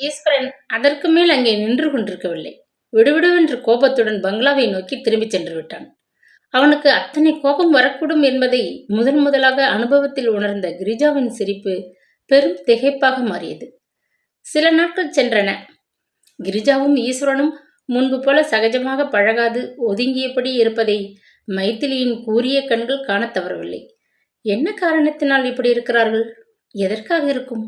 ஈஸ்வரன் அதற்கு மேல் அங்கே நின்று கொண்டிருக்கவில்லை. விடுவிடுவென்று கோபத்துடன் பங்களாவை நோக்கி திரும்பிச் சென்று விட்டான் அவனுக்கு அத்தனை கோபம் வரக்கூடும் என்பதை முதன் முதலாக அனுபவத்தில் உணர்ந்த கிரிஜாவின் சிரிப்பு பெரும் திகைப்பாக மாறியது. சில நாட்கள் சென்றன. கிரிஜாவும் ஈஸ்வரனும் முன்பு போல சகஜமாக பழகாது ஒதுங்கியபடி இருப்பதை மைத்திலியின் கூரிய கண்கள் காணத் தவறவில்லை. என்ன காரணத்தினால் இப்படி இருக்கிறார்கள்? எதற்காக இருக்கும்?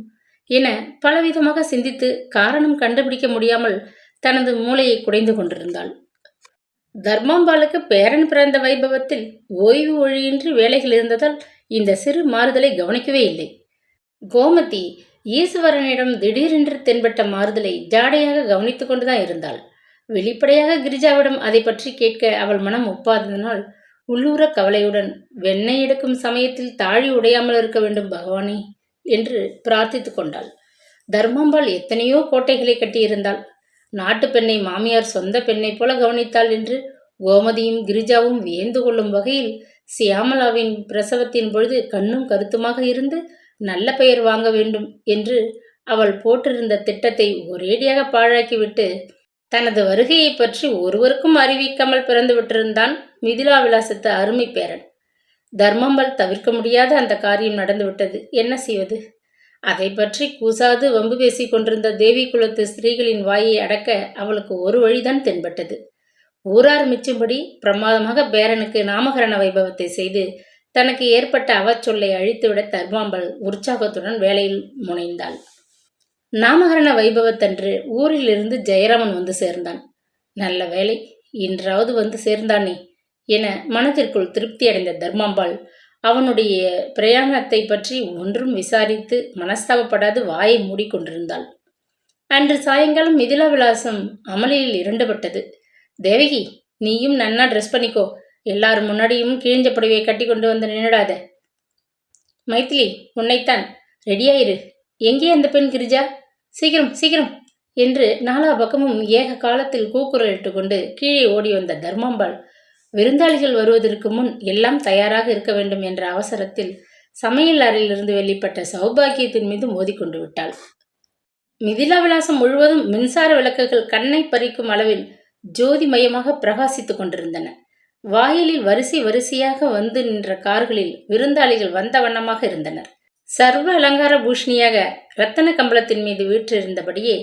என பலவிதமாக சிந்தித்து காரணம் கண்டுபிடிக்க முடியாமல் தனது மூளையை குடைந்து கொண்டிருந்தாள். தர்மாம்பாளுக்கு பேரன் பிறந்த வைபவத்தில் ஓய்வு ஒழியின்றி வேலைகள் இருந்ததால் இந்த சிறு மாறுதலை கவனிக்கவே இல்லை. கோமதி ஈஸ்வரனிடம் திடீரென்று தென்பட்ட மாறுதலை ஜாடையாக கவனித்து கொண்டுதான் இருந்தாள். வெளிப்படையாக கிரிஜாவிடம் அதை பற்றி கேட்க அவள் மனம் ஒப்பாததனால் உள்ளூர கவலையுடன் வெண்ணெய் எடுக்கும் சமயத்தில் தாழி உடையாமல் இருக்க வேண்டும் பகவானே! என்று பிரார்த்தித்து கொண்டாள். தர்மம்பாள் எத்தனையோ கோட்டைகளை கட்டியிருந்தாள். நாட்டு பெண்ணை மாமியார் சொந்த பெண்ணைப் போல கவனித்தாள் என்று கோமதியும் கிரிஜாவும் வியந்து கொள்ளும் வகையில் சியாமலாவின் பிரசவத்தின் பொழுது கண்ணும் கருத்துமாக இருந்து நல்ல பெயர் வாங்க வேண்டும் என்று அவள் போட்டிருந்த திட்டத்தை ஒரேடியாக பாழாக்கிவிட்டு தனது வருகையை பற்றி ஒருவருக்கும் அறிவிக்காமல் பிறந்து விட்டிருந்தான் மிதிலா விலாசத்து அருமை பேரன். தர்மம்பல் தவிர்க்க முடியாத அந்த காரியம் நடந்துவிட்டது. என்ன செய்வது? அதை பற்றி கூசாது வம்பு பேசிக் கொண்டிருந்த தேவி குலத்து ஸ்திரீகளின் வாயை அடக்க அவளுக்கு ஒரு வழிதான் தென்பட்டது. ஊரார் மிச்சும்படி பிரமாதமாக பேரனுக்கு நாமகரண வைபவத்தை செய்து தனக்கு ஏற்பட்ட அவச்சொல்லை அழித்துவிட தர்மாம்பல் உற்சாகத்துடன் வேலையில் முனைந்தாள். நாமகரண வைபவத்தன்று ஊரிலிருந்து ஜெயராமன் வந்து சேர்ந்தான். நல்ல வேலை இன்றாவது வந்து சேர்ந்தானே. என மனதிற்குள் திருப்தி அடைந்த தர்மாம்பாள் அவனுடைய பிரயாணத்தை பற்றி ஒன்றும் விசாரித்து மனஸ்தாபப்படாது வாயை மூடிக்கொண்டிருந்தாள். அன்று சாயங்காலம் மிதிலா விலாசம் அமளியில் இரண்டுபட்டது. தேவகி நீயும் நன்னா ட்ரெஸ் பண்ணிக்கோ. எல்லாரும் முன்னாடியும் கிழிஞ்ச புடவையை கட்டி கொண்டு வந்து நின்னுடாத. மைத்திலி உன்னைத்தான். ரெடியாயிரு. எங்கே அந்த பெண் கிரிஜா? சீக்கிரம் சீக்கிரம்! என்று நாலா பக்கமும் ஏக காலத்தில் கூக்குரலிட்டு கொண்டு கீழே ஓடி வந்த தர்மாம்பாள் விருந்தாளிகள் வருவதற்கு முன் எல்லாம் தயாராக இருக்க வேண்டும் என்ற அவசரத்தில் சமையல் அறையிலிருந்து வெளிப்பட்ட சௌபாகியத்தின் மீது மோதிக்கொண்டு விட்டாள். மிதிலா விலாசம் முழுவதும் மின்சார விளக்குகள் கண்ணை பறிக்கும் அளவில் ஜோதிமயமாக பிரகாசித்துக் கொண்டிருந்தன. வாயிலில் வரிசை வரிசையாக வந்து நின்ற கார்களில் விருந்தாளிகள் வந்த வண்ணமாக இருந்தனர். சர்வ அலங்கார பூஷணியாக ரத்தன கம்பளத்தின் மீது வீற்றிருந்தபடியே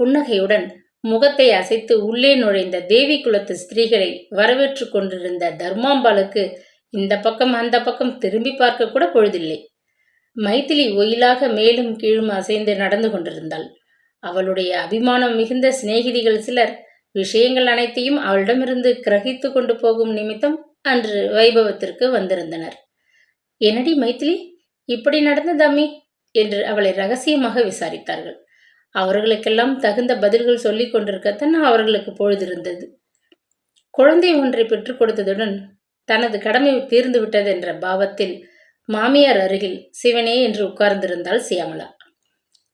புன்னகையுடன் முகத்தை அசைத்து உள்ளே நுழைந்த தேவி குலத்து ஸ்திரீகளை வரவேற்று கொண்டிருந்த தர்மாம்பாளுக்கு இந்த பக்கம் அந்த பக்கம் திரும்பி பார்க்க கூட பொழுதில்லை. மைத்திலி ஒயிலாக மேலும் கீழும் அசைந்து நடந்து கொண்டிருந்தாள். அவளுடைய அபிமானம் மிகுந்த சிநேகிதிகள் சிலர் விஷயங்கள் அனைத்தையும் அவளிடமிருந்து கிரகித்து கொண்டு போகும் நிமித்தம் அன்று வைபவத்திற்கு வந்திருந்தனர். என்னடி மைத்திலி இப்படி நடந்ததாமே? என்று அவளை ரகசியமாக விசாரித்தார்கள். அவர்களுக்கெல்லாம் தகுந்த பதில்கள் சொல்லிக் கொண்டிருக்கத்தான் அவர்களுக்கு பொழுதிருந்தது குழந்தை ஒன்றை பெற்றுக் கொடுத்ததுடன் தனது கடமை தீர்ந்து விட்டது என்ற பாவத்தில் மாமியார் அருகில் சிவனே என்று உட்கார்ந்திருந்தாள் சியாமலா.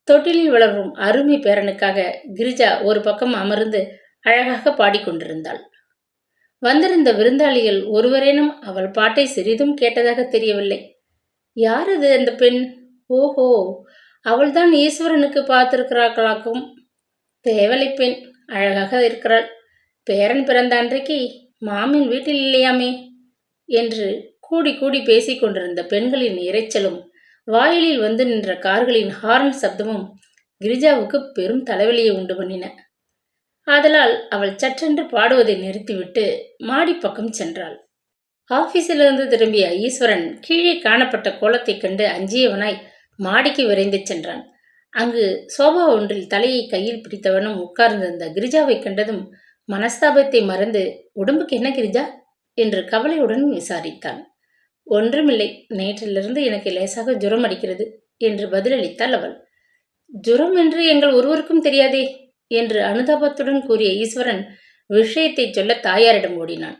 தொட்டிலில் வளரும் அருமை பேரனுக்காக கிரிஜா ஒரு பக்கம் அமர்ந்து அழகாக பாடிக்கொண்டிருந்தாள். வந்திருந்த விருந்தாளிகள் ஒருவரேனும் அவள் பாட்டை சிறிதும் கேட்டதாக தெரியவில்லை. யார் அது? அந்த பெண். ஓஹோ! அவள்தான் ஈஸ்வரனுக்கு பார்த்திருக்கிறார்களாக்கும். தேவலை பெண் அழகாக இருக்கிறாள். பேரன் பிறந்த அன்றைக்கு மாமின் வீட்டில் இல்லையாமே என்று கூடி கூடி பேசிக் கொண்டிருந்த பெண்களின் இரைச்சலும் வாயிலில் வந்து நின்ற கார்களின் ஹார்ன் சப்தமும் கிரிஜாவுக்கு பெரும் தலைவலியை உண்டு பண்ணின. ஆதலால் அவள் சற்றென்று பாடுவதை நிறுத்திவிட்டு மாடிப்பக்கம் சென்றாள். ஆபீஸிலிருந்து திரும்பிய ஈஸ்வரன் கீழே காணப்பட்ட கோலத்தைக் கண்டு அஞ்சியவனாய் மாடிக்கு விரைந்து சென்றான். அங்கு சோபா ஒன்றில் தலையை கையில் பிடித்தவனும் உட்கார்ந்திருந்த கிரிஜாவை கண்டதும் மனஸ்தாபத்தை மறந்து உடம்புக்கு என்ன கிரிஜா? என்று கவலையுடன் விசாரித்தான். ஒன்றுமில்லை நேற்றிலிருந்து எனக்கு லேசாக ஜுரம் அடிக்கிறது என்று பதிலளித்தாள் அவள். ஜுரம் என்று எங்கள் ஒருவருக்கும் தெரியாதே என்று அனுதாபத்துடன் கூறிய ஈஸ்வரன் விஷயத்தை சொல்ல தாயாரிடம் ஓடினான்.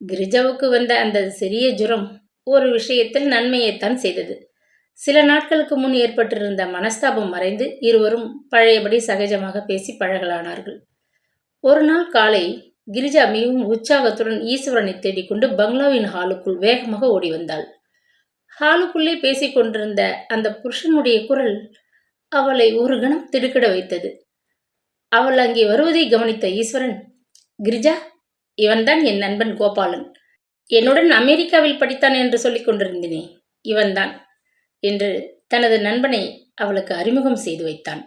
கிரிஜாவுக்கு வந்த அந்த சிறிய ஜுரம் ஒரு விஷயத்தில் நன்மையைத்தான் செய்தது. சில நாட்களுக்கு முன் ஏற்பட்டிருந்த மனஸ்தாபம் மறைந்து இருவரும் பழையபடி சகஜமாக பேசி பழகலானார்கள். ஒரு நாள் காலை கிரிஜா மிகவும் உற்சாகத்துடன் ஈஸ்வரனை தேடிக்கொண்டு பங்களாவின் ஹாலுக்குள் வேகமாக ஓடி வந்தாள். ஹாலுக்குள்ளே பேசிக் கொண்டிருந்த அந்த புருஷனுடைய குரல் அவளை ஒரு கணம் திடுக்கிட வைத்தது. அவள் அங்கே வருவதை கவனித்த ஈஸ்வரன் கிரிஜா இவன்தான் என் நண்பன் கோபாலன். என்னுடன் அமெரிக்காவில் படித்தான் என்று சொல்லிக் கொண்டிருந்தேனே இவன்தான். என்று தனது நண்பனை அவளுக்கு அறிமுகம் செய்து வைத்தான்.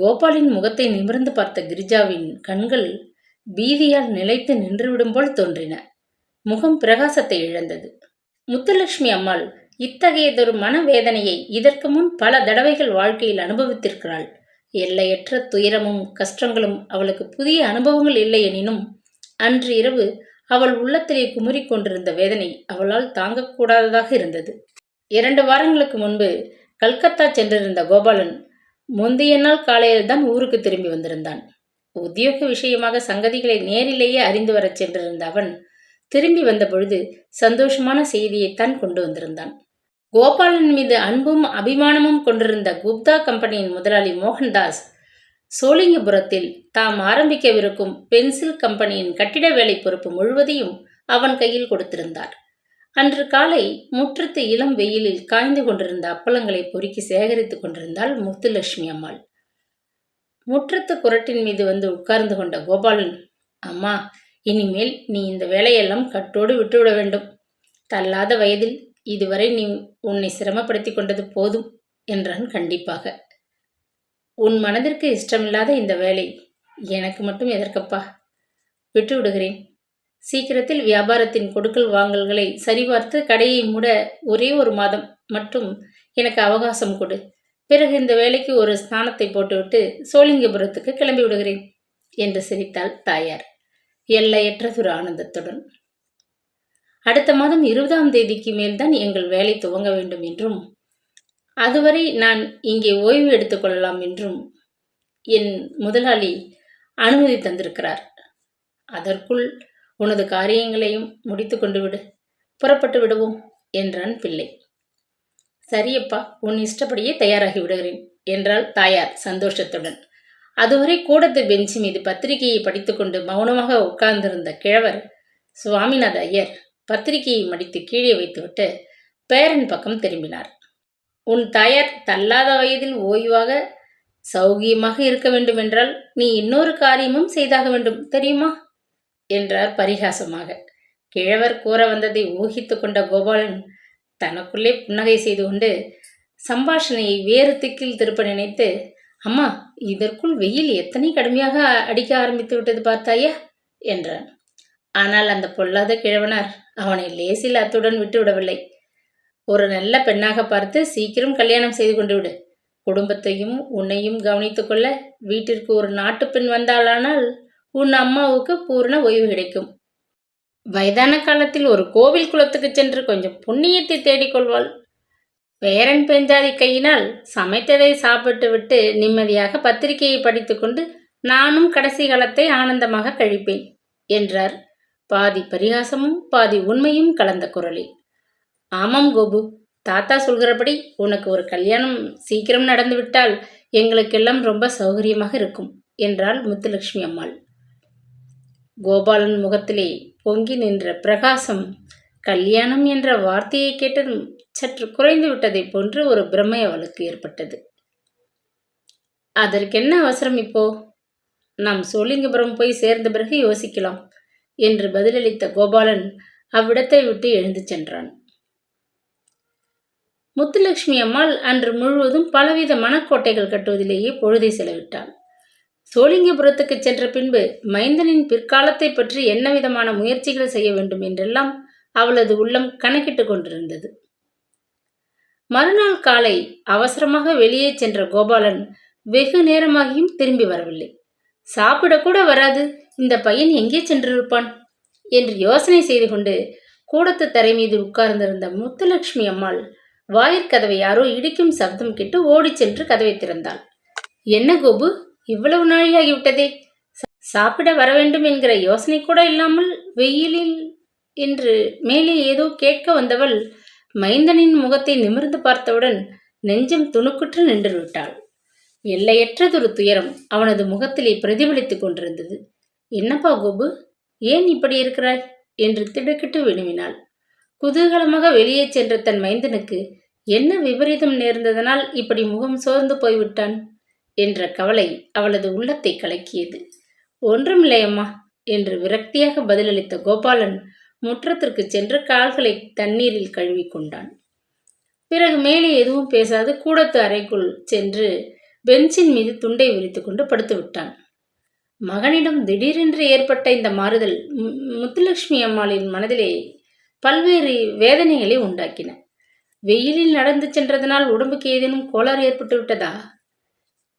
கோபாலின் முகத்தை நிமிர்ந்து பார்த்த கிரிஜாவின் கண்கள் பீதியால் நிலைத்து நின்றுவிடும் போல் தோன்றின. முகம் பிரகாசத்தை இழந்தது. முத்துலட்சுமி அம்மாள் இத்தகையதொரு மனவேதனையை இதற்கு முன் பல தடவைகள் வாழ்க்கையில் அனுபவித்திருக்கிறாள். எல்லையற்ற துயரமும் கஷ்டங்களும் அவளுக்கு புதிய அனுபவங்கள் இல்லை எனினும் அன்று இரவு அவள் உள்ளத்திலே குமுறிக் கொண்டிருந்த வேதனை அவளால் தாங்கக்கூடாததாக இருந்தது. இரண்டு வாரங்களுக்கு முன்பு கல்கத்தா சென்றிருந்த கோபாலன் முந்தைய நாள் காலையில் தான் ஊருக்கு திரும்பி வந்திருந்தான். உத்தியோக விஷயமாக சங்கதிகளை நேரிலேயே அறிந்து வரச் சென்றிருந்த அவன் திரும்பி வந்த பொழுது சந்தோஷமான செய்தியைத்தான் கொண்டு வந்திருந்தான். கோபாலன் மீது அன்பும் அபிமானமும் கொண்டிருந்த குப்தா கம்பெனியின் முதலாளி மோகன்தாஸ் சோழிங்கபுரத்தில் தாம் ஆரம்பிக்கவிருக்கும் பென்சில் கம்பெனியின் கட்டிட வேலை பொறுப்பு முழுவதையும் அவன் கையில் கொடுத்திருந்தார். அன்று காலை முற்றத்து இளம் வெயிலில் காய்ந்து கொண்டிருந்த அப்பளங்களை பொறுக்கி சேகரித்துக் கொண்டிருந்தாள் முத்துலட்சுமி அம்மாள். முற்றத்து குரட்டின் மீது வந்து உட்கார்ந்து கொண்ட கோபாலன் அம்மா இனிமேல் நீ இந்த வேலையெல்லாம் கட்டோடு விட்டுவிட வேண்டும். தள்ளாத வயதில் இதுவரை நீ உன்னை சிரமப்படுத்தி கொண்டது போதும் என்றான் கண்டிப்பாக. உன் மனதிற்கு இஷ்டமில்லாத இந்த வேலை எனக்கு மட்டும் எதற்கப்பா? விட்டு விடுகிறேன் சீக்கிரத்தில் வியாபாரத்தின் கொடுக்கல் வாங்கல்களை சரிபார்த்து கடையை மூட ஒரே ஒரு மாதம் மட்டும் எனக்கு அவகாசம் கொடு. பிறகு இந்த வேலைக்கு ஒரு ஸ்நானத்தை போட்டுவிட்டு சோழிங்கபுரத்துக்கு கிளம்பி விடுகிறேன் என்று சிரித்தாள் தாயார். எல்லையற்றதொரு ஆனந்தத்துடன். அடுத்த மாதம் இருபதாம் தேதிக்கு மேல்தான் எங்கள் வேலை துவங்க வேண்டும் என்றும் அதுவரை நான் இங்கே ஓய்வு எடுத்துக்கொள்ளலாம் என்றும் என் முதலாளி அனுமதி தந்திருக்கிறார். அதற்குள் உனது காரியங்களையும் முடித்து கொண்டு விடு புறப்பட்டு விடுவோம் என்றான் பிள்ளை. சரியப்பா உன் இஷ்டப்படியே தயாராகி விடுகிறேன் என்றாள் தாயார் சந்தோஷத்துடன். அதுவரை கூடத்து பெஞ்ச் மீது பத்திரிகையை படித்துக்கொண்டு மௌனமாக உட்கார்ந்திருந்த கிழவர் சுவாமிநாத ஐயர் பத்திரிகையை மடித்து கீழே வைத்துவிட்டு பேரன் பக்கம் திரும்பினார். உன் தாயார் தள்ளாத வயதில் ஓய்வாக சௌகியமாக இருக்க வேண்டுமென்றால் நீ இன்னொரு காரியமும் செய்தாக வேண்டும் தெரியுமா? என்றார் பரிகாசமாக. கிழவர் கூற வந்ததை ஊகித்து கொண்ட கோபாலன் தனக்குள்ளே புன்னகை செய்து கொண்டு சம்பாஷணையை வேறு திக்கில் திருப்ப நினைத்து அம்மா இதற்குள் வெயில் எத்தனை கடுமையாக அடிக்க ஆரம்பித்து விட்டது பார்த்தாயா? என்றான். ஆனால் அந்த பொல்லாத கிழவனார் அவனை லேசில் அத்துடன் விட்டுவிடவில்லை ஒரு நல்ல பெண்ணாக பார்த்து சீக்கிரம் கல்யாணம் செய்து கொண்டு விடு. குடும்பத்தையும் உன்னையும் கவனித்துக்கொள்ள வீட்டிற்கு ஒரு நாட்டு பெண் வந்தாளானால் உன் அம்மாவுக்கு பூர்ண ஓய்வு கிடைக்கும். வயதான காலத்தில் ஒரு கோவில் குளத்துக்கு சென்று கொஞ்சம் புண்ணியத்தை தேடிக்கொள்வாள். பேரன் பெஞ்சாதி கையினால் சமைத்ததை சாப்பிட்டு விட்டு நிம்மதியாக பத்திரிகையை படித்துக்கொண்டு நானும் கடைசி காலத்தை ஆனந்தமாக கழிப்பேன் என்றார். பாதி பரிகாசமும் பாதி உண்மையும் கலந்த குரலில். ஆமாம் கோபு தாத்தா சொல்கிறபடி உனக்கு ஒரு கல்யாணம் சீக்கிரம் நடந்துவிட்டால் எங்களுக்கெல்லாம் ரொம்ப சௌகரியமாக இருக்கும் என்றாள் முத்துலட்சுமி அம்மாள். கோபாலன் முகத்திலே பொங்கி நின்ற பிரகாசம் கல்யாணம் என்ற வார்த்தையை கேட்டதும் சற்று குறைந்து விட்டதைப் போன்று ஒரு பிரமை அவளுக்கு ஏற்பட்டது. அதற்கென்ன அவசரம் இப்போ? நாம் சோழிங்கபுரம் போய் சேர்ந்த பிறகு யோசிக்கலாம் என்று பதிலளித்த கோபாலன் அவ்விடத்தை விட்டு எழுந்து சென்றான். முத்துலட்சுமி அம்மாள் அன்று முழுவதும் பலவித மனக்கோட்டைகள் கட்டுவதிலேயே பொழுதை செலவிட்டாள். சோழிங்கபுரத்துக்கு சென்ற பின்பு மைந்தனின் பிற்காலத்தை பற்றி என்ன விதமான முயற்சிகள் செய்ய வேண்டும் என்றெல்லாம் அவளது உள்ளம் கணக்கிட்டு கொண்டிருந்தது. மறுநாள் காலை அவசரமாக வெளியே சென்ற கோபாலன் வெகு நேரமாகியும் திரும்பி வரவில்லை. சாப்பிடக்கூட வராது. இந்த பையன் எங்கே சென்றிருப்பான்? என்று யோசனை செய்து கொண்டு கூடத்து தரை மீது உட்கார்ந்திருந்த முத்துலட்சுமி அம்மாள் வாயிற்கதவை யாரோ இடிக்கும் சப்தம் கேட்டு ஓடிச் சென்று கதவை திறந்தாள். என்ன கோபு? இவ்வளவு நாழியாகிவிட்டதே சாப்பிட வர வேண்டும் என்கிற யோசனை கூட இல்லாமல் வெயிலில் என்று மேலே ஏதோ கேட்க வந்தவள் மைந்தனின் முகத்தை நிமிர்ந்து பார்த்தவுடன் நெஞ்சம் துணுக்குற்று நின்று விட்டாள். எல்லையற்றதொரு துயரம் அவனது முகத்திலே பிரதிபலித்துக் கொண்டிருந்தது. என்னப்பா கோபு? ஏன் இப்படி இருக்கிறாய்? என்று திடுக்கிட்டு வினவினாள். குதூகலமாக வெளியே சென்ற தன் மைந்தனுக்கு என்ன விபரீதம் நேர்ந்ததனால் இப்படி முகம் சோர்ந்து போய்விட்டான்? என்ற கவலை அவளது உள்ளத்தை கலக்கியது. ஒன்றுமில்லையம்மா என்று விரக்தியாக பதிலளித்த கோபாலன் முற்றத்திற்கு சென்று கால்களை தண்ணீரில் கழுவி கொண்டான். பிறகு மேலே எதுவும் பேசாது கூடத்து அறைக்குள் சென்று பெஞ்சின் மீது துண்டை விரித்து கொண்டு படுத்து விட்டான். மகனிடம் திடீரென்று ஏற்பட்ட இந்த மாறுதல் முத்துலட்சுமி அம்மாளின் மனதிலே பல்வேறு வேதனைகளை உண்டாக்கின. வெயிலில் நடந்து சென்றதனால் உடம்புக்கு ஏதேனும் கோளாறு ஏற்பட்டு விட்டதா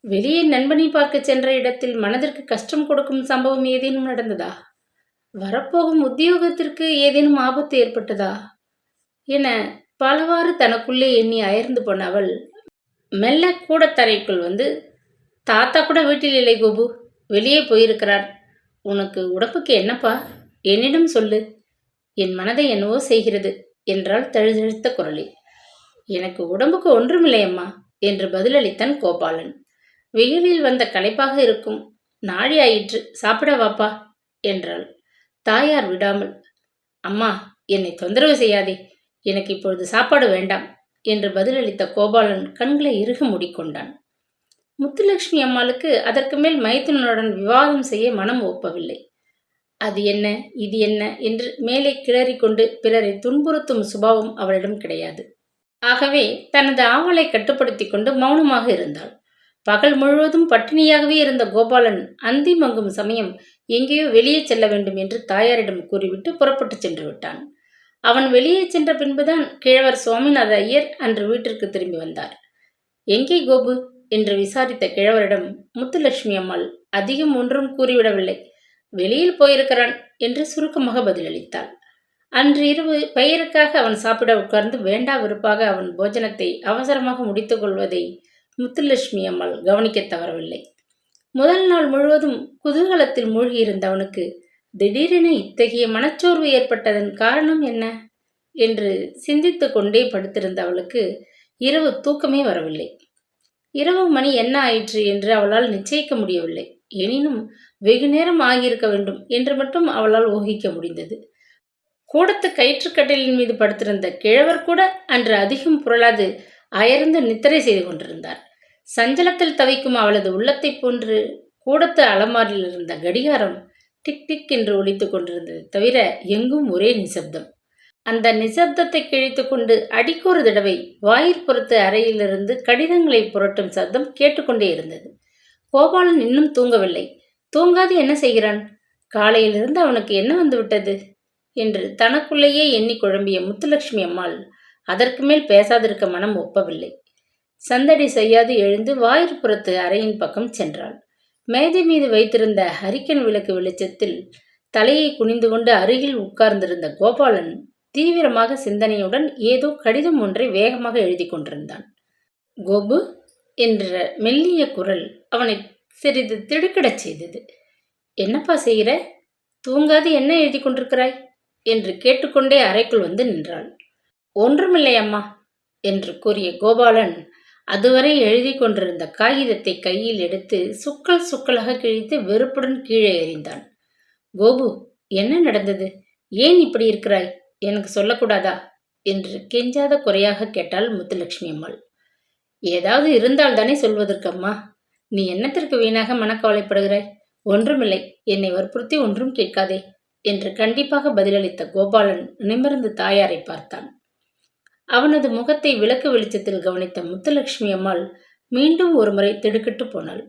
வெளியே நண்பனை பார்க்க சென்ற இடத்தில் மனதிற்கு கஷ்டம் கொடுக்கும் சம்பவம் ஏதேனும் நடந்ததா? வரப்போகும் உத்தியோகத்திற்கு ஏதேனும் ஆபத்து ஏற்பட்டதா? என பலவாறு தனக்குள்ளே எண்ணி அயர்ந்து போன அவள் மெல்ல கூடத்தரைக்குள் வந்து தாத்தா கூட வீட்டில் இல்லை கோபு வெளியே போயிருக்கிறார். உனக்கு உடம்புக்கு என்னப்பா? என்னிடம் சொல்லு. என் மனதை என்னவோ செய்கிறது என்றால் தழுதழுத்த குரலில். எனக்கு உடம்புக்கு ஒன்றுமில்லையம்மா என்று பதிலளித்தான் கோபாலன். வெயிலில் வந்த களைப்பாக இருக்கும். நாழி ஆயிற்று சாப்பிட வாப்பா என்றாள். தாயார் விடாமல் அம்மா என்னை தொந்தரவு செய்யாதே எனக்கு இப்பொழுது சாப்பாடு வேண்டாம் என்று பதிலளித்த கோபாலன் கண்களை இறுக மூடிக்கொண்டான். முத்துலட்சுமி அம்மாளுக்கு அதற்கு மேல் மைத்துனனுடன் விவாதம் செய்ய மனம் ஒப்பவில்லை. அது என்ன இது என்ன? என்று மேலே கிளறிக்கொண்டு பிறரை துன்புறுத்தும் சுபாவம் அவளிடம் கிடையாது. ஆகவே தனது ஆவலை கட்டுப்படுத்தி கொண்டு மௌனமாக இருந்தாள். பகல் முழுவதும் பட்டினியாகவே இருந்த கோபாலன் அந்தி மங்கும் சமயம் எங்கேயோ வெளியே செல்ல வேண்டும் என்று தாயாரிடம் கூறிவிட்டு புறப்பட்டு சென்று விட்டான். அவன் வெளியே சென்ற பின்புதான் கிழவர் சுவாமிநாத ஐயர் அன்று வீட்டிற்கு திரும்பி வந்தார். எங்கே கோபு? என்று விசாரித்த கிழவரிடம் முத்துலட்சுமி அம்மாள் அதிகம் ஒன்றும் கூறிவிடவில்லை. வெளியில் போயிருக்கிறான் என்று சுருக்கமாக பதிலளித்தாள். அன்று இரவு பெயருக்காக அவன் சாப்பிட உட்கார்ந்து வேண்டா விருப்பாக அவன் போஜனத்தை அவசரமாக முடித்துக் கொள்வதை முத்துலட்சுமி அம்மாள் கவனிக்க தவறவில்லை. முதல் நாள் முழுவதும் குதூகலத்தில் மூழ்கியிருந்தவனுக்கு திடீரென இத்தகைய மனச்சோர்வு ஏற்பட்டதன் காரணம் என்ன? என்று சிந்தித்து கொண்டே படுத்திருந்த அவளுக்கு இரவு தூக்கமே வரவில்லை. இரவு மணி என்ன ஆயிற்று என்று அவளால் நிச்சயிக்க முடியவில்லை. எனினும் வெகு நேரம் ஆகியிருக்க வேண்டும் என்று மட்டும் அவளால் ஊகிக்க முடிந்தது. கூடத்து கயிற்றுக்கட்டிலின் மீது படுத்திருந்த கிழவர் கூட அன்று அதிகம் புரளாது அயர்ந்து நித்திரை செய்து கொண்டிருந்தார். சஞ்சலத்தில் தவிக்கும் அவளது உள்ளத்தைப் போன்று கூடத்து அலமாரியில் இருந்த கடிகாரம் டிக் டிக் என்று ஒழித்துக் கொண்டிருந்தது தவிர எங்கும் ஒரே நிசப்தம். அந்த நிசப்தத்தை கிழித்து கொண்டு அடிக்கொரு தடவை வாயிற்புறத்து அறையிலிருந்து கடிதங்களை புரட்டும் சப்தம் கேட்டுக்கொண்டே இருந்தது. கோபாலன் இன்னும் தூங்கவில்லை. தூங்காது என்ன செய்கிறான்? காலையிலிருந்து அவனுக்கு என்ன வந்துவிட்டது? என்று தனக்குள்ளேயே எண்ணி குழம்பிய முத்துலட்சுமி அம்மாள் அதற்கு மேல் பேசாதிருக்க மனம் ஒப்பவில்லை. சந்தடி செய்யாது எழுந்து வாயிற்புறத்து அறையின் பக்கம் சென்றாள். மேஜை மீது வைத்திருந்த ஹரிக்கன் விளக்கு வெளிச்சத்தில் தலையை குனிந்து கொண்டு அருகில் உட்கார்ந்திருந்த கோபாலன் தீவிரமாக சிந்தனையுடன் ஏதோ கடிதம் ஒன்றை வேகமாக எழுதி கொண்டிருந்தான். கோபு என்ற மெல்லிய குரல் அவனை சிறிது திடுக்கிடச் செய்தது. என்னப்பா செய்கிற? தூங்காது என்ன எழுதி கொண்டிருக்கிறாய்? என்று கேட்டுக்கொண்டே அறைக்குள் வந்து நின்றாள். ஒன்றுமில்லை அம்மா என்று கூறிய கோபாலன் அதுவரை எழுதி கொண்டிருந்த காகிதத்தை கையில் எடுத்து சுக்கல் சுக்கலாக கிழித்து வெறுப்புடன் கீழே எறிந்தான். கோபு என்ன நடந்தது? ஏன் இப்படி இருக்கிறாய்? எனக்கு சொல்லக்கூடாதா என்று கெஞ்சாத குறையாக கேட்டாள் முத்துலட்சுமி அம்மாள். ஏதாவது இருந்தால் தானே சொல்வதற்கு அம்மா. நீ என்னத்திற்கு வீணாக மனக்கவலைப்படுகிறாய்? ஒன்றுமில்லை. என்னை வற்புறுத்தி ஒன்றும் கேட்காதே என்று கண்டிப்பாக பதிலளித்த கோபாலன் நிமிர்ந்து தாயாரை பார்த்தான். அவனது முகத்தை விளக்கு வெளிச்சத்தில் கவனித்த முத்துலட்சுமி அம்மாள் மீண்டும் ஒருமுறை திடுக்கிட்டு போனாள்.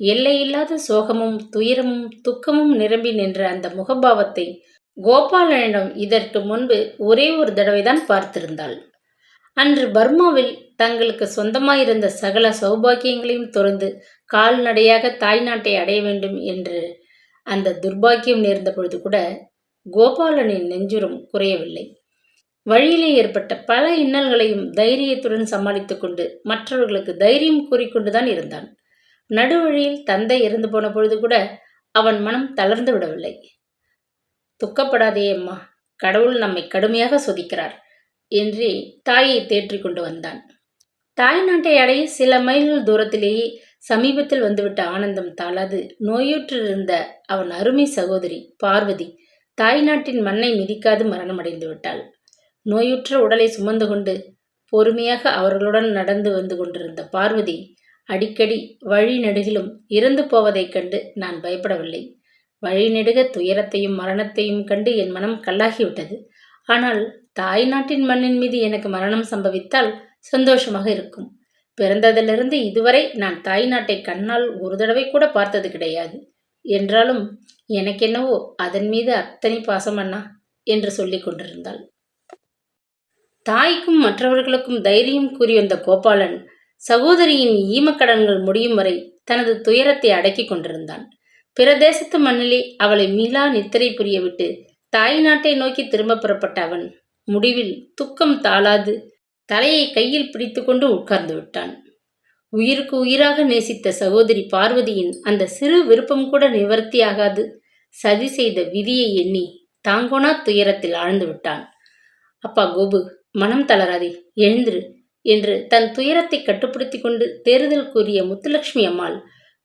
எல்லையில்லாத சோகமும் துயரமும் துக்கமும் நிரம்பி நின்ற அந்த முகபாவத்தை கோபாலனிடம் இதற்கு முன்பு ஒரே ஒரு தடவைதான் பார்த்திருந்தாள். அன்று பர்மாவில் தங்களுக்கு சொந்தமாயிருந்த சகல சௌபாக்கியங்களையும் துறந்து கால்நடையாக தாய்நாட்டை அடைய வேண்டும் என்று அந்த துர்பாக்கியம் நேர்ந்த பொழுது கூட கோபாலனின் நெஞ்சுரம் குறையவில்லை. வழியிலே ஏற்பட்ட பல இன்னல்களையும் தைரியத்துடன் சமாளித்துக் கொண்டு மற்றவர்களுக்கு தைரியம் கூறிக்கொண்டுதான் இருந்தான். நடுவழியில் தந்தை இறந்து போன பொழுது கூட அவன் மனம் தளர்ந்து விடவில்லை. துக்கப்படாதே அம்மா கடவுள் நம்மை கடுமையாக சொதிக்கிறார் என்று தாயை தேற்றிக் கொண்டு வந்தான். தாய் நாட்டை அடைய சில மைல்கள் தூரத்திலேயே சமீபத்தில் வந்துவிட்ட ஆனந்தம் தாளாது நோயுற்றிருந்த அவன் அருமை சகோதரி பார்வதி தாய் நாட்டின் மண்ணை மிதிக்காது மரணமடைந்து விட்டாள். நோயுற்ற உடலை சுமந்து கொண்டு பொறுமையாக அவர்களுடன் நடந்து வந்து கொண்டிருந்த பார்வதி அடிக்கடி வழி நெடுகிலும் இறந்து போவதைக் கண்டு நான் பயப்படவில்லை. வழி நெடுக துயரத்தையும் மரணத்தையும் கண்டு என் மனம் கல்லாகிவிட்டது. ஆனால் தாய் நாட்டின் மண்ணின் மீது எனக்கு மரணம் சம்பவித்தால் சந்தோஷமாக இருக்கும். பிறந்ததிலிருந்து இதுவரை நான் தாய் நாட்டை கண்ணால் ஒரு தடவை கூட பார்த்தது கிடையாது. என்றாலும் எனக்கென்னவோ அதன் மீது அத்தனை பாசம் அண்ணா என்று சொல்லிக் கொண்டிருந்தாள். தாய்க்கும் மற்றவர்களுக்கும் தைரியம் கூறி வந்த கோபாலன் சகோதரியின் ஈமக்கடன்கள் முடியும் வரை தனது துயரத்தை அடக்கிக் கொண்டிருந்தான். பிரதேசத்து மண்ணிலே அவளை மீளா நித்திரை புரியவிட்டு தாய் நாட்டை நோக்கி திரும்ப புறப்பட்ட அவன் முடிவில் துக்கம் தாளாது தலையை கையில் பிடித்துக்கொண்டு உட்கார்ந்து விட்டான். உயிருக்கு உயிராக நேசித்த சகோதரி பார்வதியின் அந்த சிறு விருப்பம் கூட நிவர்த்தியாகாது. சதி செய்த விதியை எண்ணி தாங்கோனா துயரத்தில் ஆழ்ந்து விட்டான். அப்பா கோபு மனம் தளராதே எழுந்திரு என்று தன் துயரத்தை கட்டுப்படுத்தி கொண்டு தேர்தல் கூறிய முத்துலட்சுமி அம்மாள்.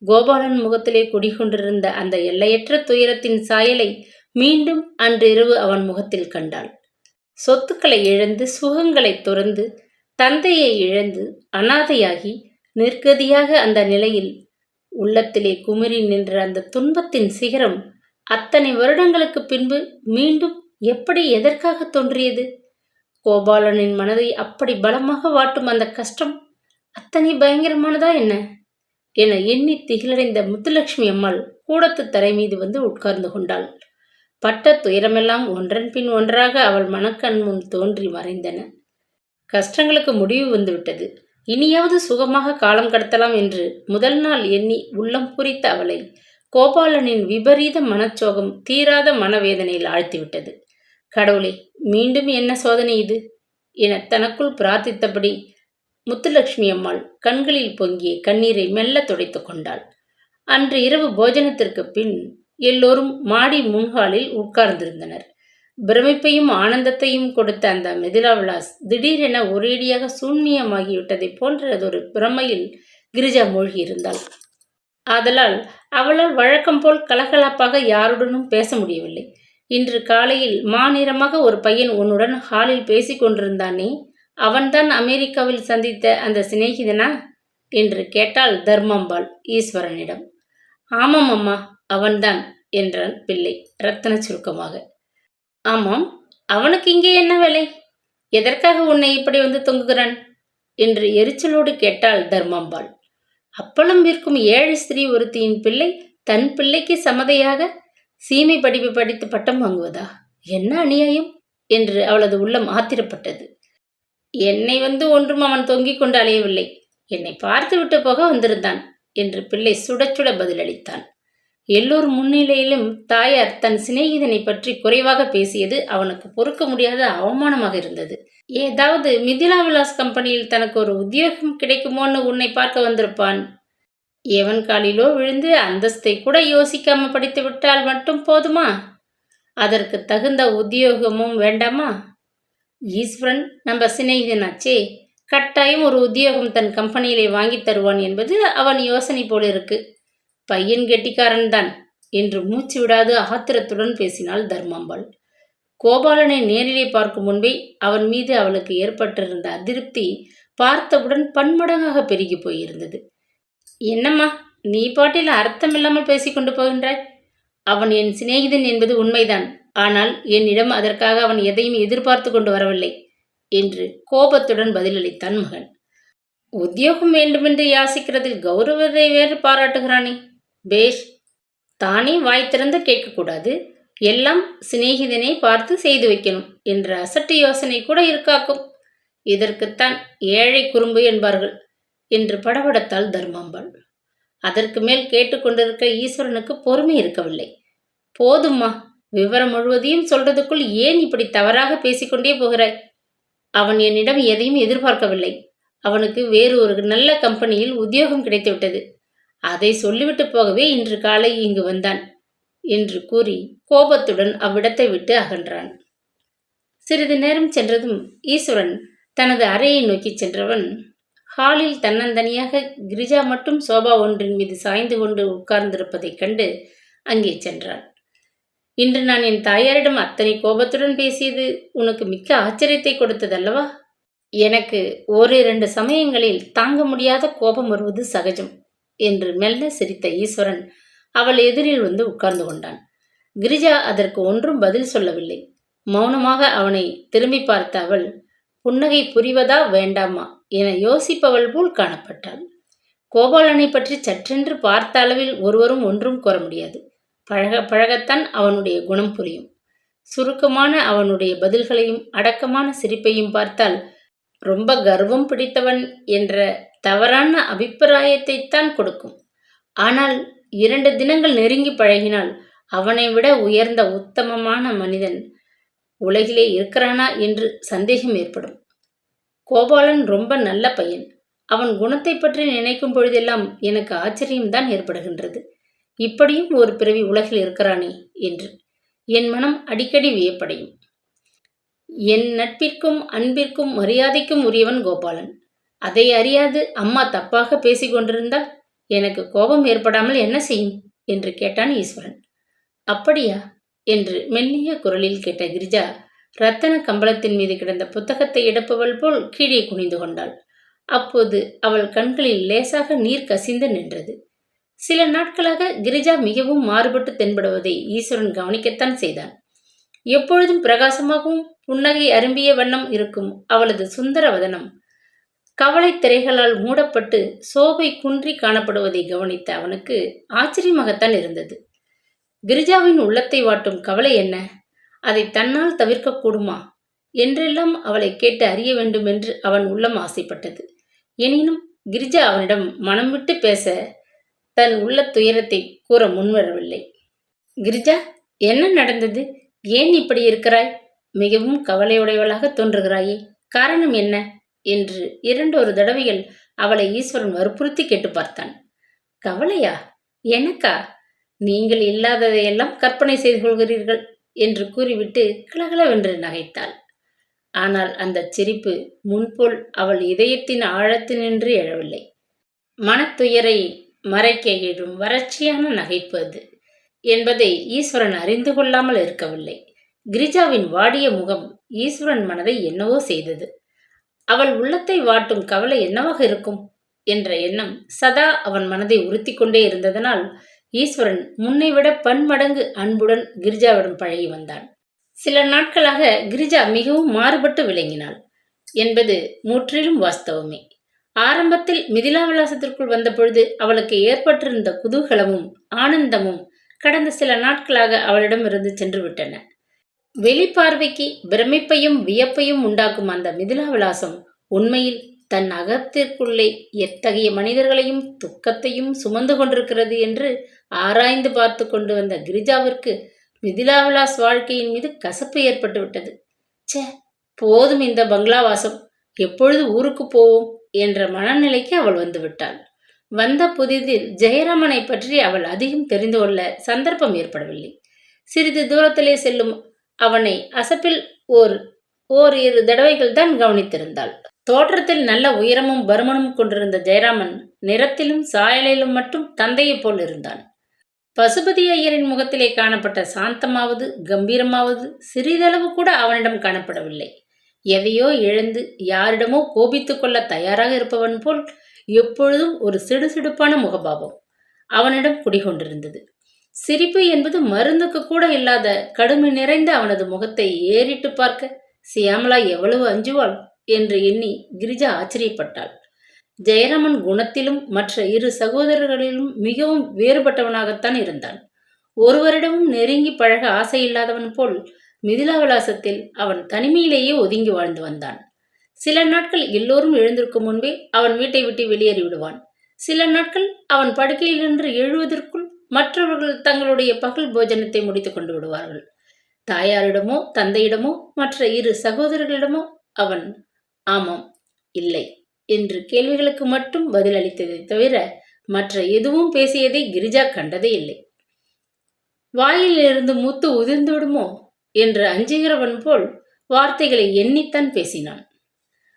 கோபாலன் முகத்திலே குடிகொண்டிருந்த அந்த எல்லையற்ற துயரத்தின் சாயலை மீண்டும் அன்றிரவு அவன் முகத்தில் கண்டாள். சொத்துக்களை இழந்து சுகங்களை துறந்து தந்தையை இழந்து அனாதையாகி நிர்கதியாக அந்த நிலையில் உள்ளத்திலே குமரி நின்ற அந்த துன்பத்தின் சிகரம் அத்தனை வருடங்களுக்கு பின்பு மீண்டும் எப்படி எதற்காக தோன்றியது? கோபாலனின் மனதை அப்படி பலமாக வாட்டும் அந்த கஷ்டம். அத்தனை பயங்கரமானதா என்ன? என எண்ணி திகிலடைந்த முத்துலட்சுமி அம்மாள் கூடத்து தரை மீது வந்து உட்கார்ந்து கொண்டாள். பட்ட துயரமெல்லாம் ஒன்றன் பின் ஒன்றாக அவள் மனக்கண் முன் தோன்றி மறைந்தன. கஷ்டங்களுக்கு முடிவு வந்துவிட்டது. இனியாவது சுகமாக காலம் கடத்தலாம் என்று முதல் நாள் எண்ணி உள்ளம் புரித்த அவளை கோபாலனின் விபரீத மனச்சோகம் தீராத மனவேதனையில் ஆழ்த்திவிட்டது. கடவுளே மீண்டும் என்ன சோதனை இது? என தனக்குள் பிரார்த்தித்தபடி முத்துலட்சுமி அம்மாள் கண்களில் பொங்கிய கண்ணீரை மெல்ல துடைத்து கொண்டாள். அன்று இரவு போஜனத்திற்கு பின் எல்லோரும் மாடி முன்ஹாலில் உட்கார்ந்திருந்தனர். பிரமிப்பையும் ஆனந்தத்தையும் கொடுத்த அந்த மெதிலா விலாஸ் திடீரென ஒரேடியாக சூன்மியமாகிவிட்டதைப் போன்றதொரு பிரமையில் கிரிஜா மூழ்கியிருந்தாள். ஆதலால் அவளால் வழக்கம் போல் கலகலப்பாக யாருடனும் பேச முடியவில்லை. இன்று காலையில் மாநிறமாக ஒரு பையன் உன்னுடன் ஹாலில் பேசிக் கொண்டிருந்தானே அவன்தான் அமெரிக்காவில் சந்தித்த அந்த சிநேகிதனா? என்று கேட்டாள் தர்மம்பாள் ஈஸ்வரனிடம். ஆமாம் அம்மா அவன்தான் என்றான் பிள்ளை ரத்தன சுருக்கமாக. ஆமாம் அவனுக்கு இங்கே என்ன வேலை? எதற்காக உன்னை இப்படி வந்து தொங்குகிறான்? என்று எரிச்சலோடு கேட்டாள் தர்மம்பாள். அப்பளம் விற்கும் ஏழு ஸ்திரீ ஒருத்தியின் பிள்ளை தன் பிள்ளைக்கு சமதையாக சீமை படிப்பு படித்து பட்டம் வாங்குவதா? என்ன அநியாயம்? என்று அவளது உள்ளம் ஆத்திரப்பட்டது. என்னை வந்து ஒன்றும் அவன் தொங்கிக் கொண்டு அலையவில்லை. என்னை பார்த்துவிட்டு போக வந்திருந்தான் என்று பிள்ளை சுட சுட பதிலளித்தான். எல்லோர் முன்னிலையிலும் தாயார் தன் சிநேகிதனை பற்றி குறைவாக பேசியது அவனுக்கு பொறுக்க முடியாத அவமானமாக இருந்தது. ஏதாவது மிதிலா விலாஸ் கம்பெனியில் தனக்கு ஒரு உத்தியோகம் கிடைக்குமோன்னு உன்னை பார்க்க வந்திருப்பான். எவன் காலிலோ விழுந்து அந்தஸ்தை கூட படித்து விட்டால் மட்டும் போதுமா? அதற்கு தகுந்த உத்தியோகமும் வேண்டாமா? ஈஸ்வரன் நம்ம சிநேகிதனாச்சே. கட்டாயம் ஒரு உத்தியோகம் தன் கம்பெனியிலே வாங்கி தருவான் என்பது அவன் யோசனை போல இருக்கு. பையன் கெட்டிக்காரன் தான். என்று மூச்சு விடாது ஆத்திரத்துடன் பேசினாள் தர்மாம்பாள். கோபாலனை நேரிலே பார்க்கும் முன்பே அவன் மீது அவளுக்கு ஏற்பட்டிருந்த அதிருப்தி பார்த்தவுடன் பன்மடங்காக பெருகி போயிருந்தது. என்னம்மா நீ பாட்டில் அர்த்தமில்லாமல் பேசிக்கொண்டு போகின்றாய்? அவன் என் சிநேகிதன் என்பது உண்மைதான். ஆனால் என்னிடம் அதற்காக அவன் எதையும் எதிர்பார்த்து கொண்டு வரவில்லை என்று கோபத்துடன் பதிலளித்தான் மகன். உத்தியோகம் வேண்டுமென்று யாசிக்கிறதில் கௌரவத்தை வேறு பாராட்டுகிறானே. பேஷ் தானே வாய் திறந்து கேட்கக்கூடாது. எல்லாம் சிநேகிதனை பார்த்து செய்து வைக்கணும் என்ற அசட்டு யோசனை கூட இருக்காக்கும். இதற்குத்தான் ஏழை குறும்பு என்பார்கள். என்று படபடத்தாள் தர்மாம்பாள் அதற்கு மேல் கேட்டுக்கொண்டிருக்க ஈஸ்வரனுக்கு பொறுமை இருக்கவில்லை. போதும்மா விவரம் முழுவதையும் சொல்றதுக்குள் ஏன் இப்படி தவறாக பேசிக்கொண்டே போகிறாய்? அவன் என்னிடம் எதையும் எதிர்பார்க்கவில்லை. அவனுக்கு வேறு ஒரு நல்ல கம்பெனியில் உத்தியோகம் கிடைத்துவிட்டது. அதை சொல்லிவிட்டு போகவே இன்று காலை இங்கு வந்தான் என்று கூறி கோபத்துடன் அவ்விடத்தை விட்டு அகன்றான். சிறிது நேரம் சென்றதும் ஈஸ்வரன் தனது அறையை நோக்கி சென்றவன் ஹாலில் தன்னந்தனியாக கிரிஜா மட்டும் சோபா ஒன்றின் மீது சாய்ந்து கொண்டு உட்கார்ந்திருப்பதைக் கண்டு அங்கே சென்றாள். இன்று நான் என் தாயாரிடம் அத்தனை கோபத்துடன் பேசியது உனக்கு மிக்க ஆச்சரியத்தை கொடுத்ததல்லவா? எனக்கு ஓரிரண்டு சமயங்களில் தாங்க முடியாத கோபம் வருவது சகஜம் என்று மெல்ல சிரித்த ஈஸ்வரன் அவள் எதிரில் வந்து உட்கார்ந்து கொண்டான். கிரிஜா அதற்கு ஒன்றும் பதில் சொல்லவில்லை. மௌனமாக அவனை திரும்பி பார்த்த அவள் புன்னகை புரிவதா வேண்டாமா? என யோசிப்பவள் போல் காணப்பட்டாள். கோபாலனை பற்றி சற்றென்று பார்த்த அளவில் ஒருவரும் ஒன்றும் கூற முடியாது. பழக பழகத்தான் அவனுடைய குணம் புரியும். சுருக்கமான அவனுடைய பதில்களையும் அடக்கமான சிரிப்பையும் பார்த்தால் ரொம்ப கர்வம் பிடித்தவன் என்ற தவறான அபிப்பிராயத்தைத்தான் கொடுக்கும். ஆனால் இரண்டு தினங்கள் நெருங்கி பழகினால் அவனை விட உயர்ந்த உத்தமமான மனிதன் உலகிலே இருக்கிறானா என்று சந்தேகம் ஏற்படும். கோபாலன் ரொம்ப நல்ல பையன். அவன் குணத்தை பற்றி நினைக்கும் பொழுதெல்லாம் எனக்கு ஆச்சரியம்தான் ஏற்படுகின்றது. இப்படியும் ஒரு பிறவி உலகில் இருக்கிறானே என்று. என் மனம் அடிக்கடி வியப்படையும். என் நட்பிற்கும் அன்பிற்கும் மரியாதைக்கும் உரியவன் கோபாலன். அதை அறியாது அம்மா தப்பாக பேசிக்கொண்டிருந்தால் எனக்கு கோபம் ஏற்படாமல் என்ன செய்யும்? என்று கேட்டான் ஈஸ்வரன். அப்படியா? என்று மெல்லிய குரலில் கேட்ட கிரிஜா ரத்தன கம்பளத்தின் மீது கிடந்த புத்தகத்தை எடுப்பவள் போல் கீழே குனிந்து கொண்டாள். அப்போது அவள் கண்களில் லேசாக நீர் கசிந்து நின்றது. சில நாட்களாக கிரிஜா மிகவும் மாறுபட்டு தென்படுவதை ஈஸ்வரன் கவனிக்கத்தான் செய்தான். எப்பொழுதும் பிரகாசமாகவும் புன்னகை அரும்பிய வண்ணம் இருக்கும் அவளது சுந்தர வதனம். கவலை திரைகளால் மூடப்பட்டு சோபை குன்றி காணப்படுவதை கவனித்த அவனுக்கு ஆச்சரியமாகத்தான் இருந்தது. கிரிஜாவின் உள்ளத்தை வாட்டும் கவலை என்ன? அதை தன்னால் தவிர்க்கக்கூடுமா என்றெல்லாம் அவளை கேட்டு அறிய வேண்டும் என்று அவன் உள்ளம் ஆசைப்பட்டது. எனினும் கிரிஜா அவனிடம் மனம் விட்டு பேச தன் உள்ள துயரத்தை கூற முன்வரவில்லை. கிரிஜா என்ன நடந்தது? ஏன் இப்படி இருக்கிறாய்? மிகவும் கவலையுடையவளாக தோன்றுகிறாயே. காரணம் என்ன? என்று இரண்டொரு தடவைகள் அவளை ஈஸ்வரன் வற்புறுத்தி கேட்டு பார்த்தான். கவலையா? எனக்கா? நீங்கள் இல்லாததையெல்லாம் கற்பனை செய்து கொள்கிறீர்கள் என்று கூறிவிட்டு கிளகலவென்று நகைத்தாள். ஆனால் அந்த சிரிப்பு முன்போல் அவள் இதயத்தின் ஆழத்தினின்று எழவில்லை. மனத்துயரை மறைக்க எழும் வறட்சியான நகைப்பு அது என்பதை ஈஸ்வரன் அறிந்து கொள்ளாமல் இருக்கவில்லை. கிரிஜாவின் வாடிய முகம் ஈஸ்வரன் மனதை என்னவோ செய்தது. அவள் உள்ளத்தை வாட்டும் கவலை என்னவாக இருக்கும்? என்ற எண்ணம் சதா அவன் மனதை உறுத்தி கொண்டே இருந்ததனால் ஈஸ்வரன் முன்னை விட பன்மடங்கு அன்புடன் கிரிஜாவிடம் பழகி வந்தான். சில நாட்களாக கிரிஜா மிகவும் மாறுபட்டு விளங்கினாள். என்பது முற்றிலும் வாஸ்தவமே. ஆரம்பத்தில் மிதிலா விலாசத்திற்குள் வந்தபொழுது அவளுக்கு ஏற்பட்டிருந்த குதூகலமும் ஆனந்தமும் கடந்த சில நாட்களாக அவளிடமிருந்து சென்று விட்டன வெளிப்பார்வைக்கு பிரமிப்பையும் வியப்பையும் உண்டாக்கும் அந்த மிதிலா விலாசம் உண்மையில் தன் அகத்திற்குள்ளே எத்தகைய மனிதர்களையும் துக்கத்தையும் சுமந்து கொண்டிருக்கிறது என்று ஆராய்ந்து பார்த்து கொண்டு வந்த கிரிஜாவிற்கு மிதிலாவிலாஸ் வாழ்க்கையின் மீது கசப்பு ஏற்பட்டு விட்டது போதும் இந்த பங்களாவாசம். எப்பொழுது ஊருக்கு போவோம் என்ற மனநிலைக்கு அவள் வந்து விட்டாள் வந்த புதிதில் ஜெயராமனை பற்றி அவள் அதிகம் தெரிந்து கொள்ள சந்தர்ப்பம் ஏற்படவில்லை. சிறிது தூரத்திலே செல்லும் அவனை அசப்பில் ஓர் ஓர் இரு தடவைகள் தான் கவனித்திருந்தாள். தோற்றத்தில் நல்ல உயரமும் பருமனும் கொண்டிருந்த ஜெயராமன் நிறத்திலும் சாயலிலும் மட்டும் தந்தையைப் போல் இருந்தான். பசுபதி ஐயரின் முகத்திலே காணப்பட்ட சாந்தமாவது கம்பீரமாவது சிறிதளவு கூட அவனிடம் காணப்படவில்லை. எதையோ இழந்து யாரிடமோ கோபித்து கொள்ள தயாராக இருப்பவன் போல் எப்பொழுதும் ஒரு சிடுசிடுப்பான முகபாவம் அவனிடம் குடிகொண்டிருந்தது. சிரிப்பு என்பது மருந்துக்கு கூட இல்லாத கடுமை நிறைந்த அவனது முகத்தை ஏறிட்டு பார்க்க சியாமலா எவ்வளவு அஞ்சுவாள்? என்று எண்ணி கிரிஜா ஆச்சரியப்பட்டாள். ஜெயராமன் குணத்திலும் மற்ற இரு சகோதரர்களிலும் மிகவும் வேறுபட்டவனாகத்தான் இருந்தான். ஒருவரிடமும் நெருங்கி பழக ஆசையில்லாதவன் போல் மிதிலா விலாசத்தில் அவன் தனிமையிலேயே ஒதுங்கி வாழ்ந்து வந்தான். சில நாட்கள் எல்லோரும் எழுந்திருக்கும் முன்பே அவன் வீட்டை விட்டு வெளியேறி விடுவான். சில நாட்கள் அவன் படுக்கையில் எழுவதற்குள் மற்றவர்கள் தங்களுடைய பகல் போஜனத்தை முடித்து கொண்டு விடுவார்கள். தாயாரிடமோ தந்தையிடமோ மற்ற இரு சகோதரர்களிடமோ அவன் ஆமாம் இல்லை என்று கேள்விகளுக்கு மட்டும் பதிலளித்ததை தவிர மற்ற எதுவும் பேசியதை கிரிஜா கண்டதே இல்லை. வாயிலிருந்து முத்து உதிர்ந்துவிடுமோ என்று அஞ்சுகிறவன் போல் வார்த்தைகளை எண்ணித்தான் பேசினான்.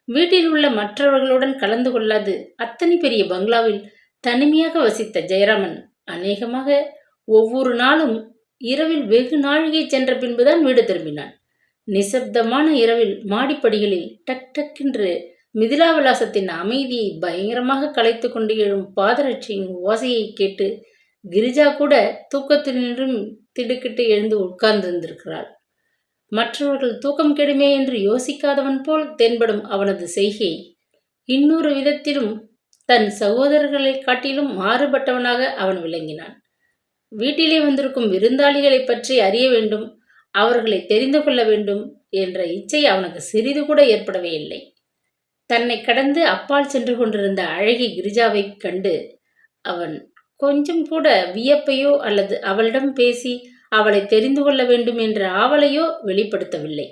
வீட்டில் உள்ள மற்றவர்களுடன் கலந்து கொள்ளாது அத்தனை பெரிய பங்களாவில் தனிமையாக வசித்த ஜெயராமன் அநேகமாக ஒவ்வொரு நாளும் இரவில் வெகு நாழிகை சென்ற பின்புதான் வீடு திரும்பினான். நிசப்தமான இரவில் மாடிப்படிகளில் டக் டக் என்று விலாசத்தின் அமைதியை பயங்கரமாக கலைத்து கொண்டு எழும் பாதரட்சியின் ஓசையை கேட்டு கிரிஜா கூட தூக்கத்தினின்றும் திடுக்கிட்டு எழுந்து உட்கார்ந்திருந்திருக்கிறாள். மற்றவர்கள் தூக்கம் கெடுமே என்று யோசிக்காதவன் போல் தென்படும் அவனது செய்கை. இன்னொரு விதத்திலும் தன் சகோதரர்களைக் காட்டிலும் மாறுபட்டவனாக அவன் விளங்கினான். வீட்டிலே வந்திருக்கும் விருந்தாளிகளைப் பற்றி அறிய வேண்டும் அவர்களை தெரிந்து கொள்ள வேண்டும் என்ற இச்சை அவனுக்கு சிறிது கூட ஏற்படவே இல்லை. தன்னை கடந்து அப்பால் சென்று கொண்டிருந்த அழகி கிரிஜாவைக் கண்டு அவன் கொஞ்சம் கூட வியப்பையோ அல்லது அவளிடம் பேசி அவளை தெரிந்து கொள்ள வேண்டும் என்ற ஆவலையோ வெளிப்படுத்தவில்லை.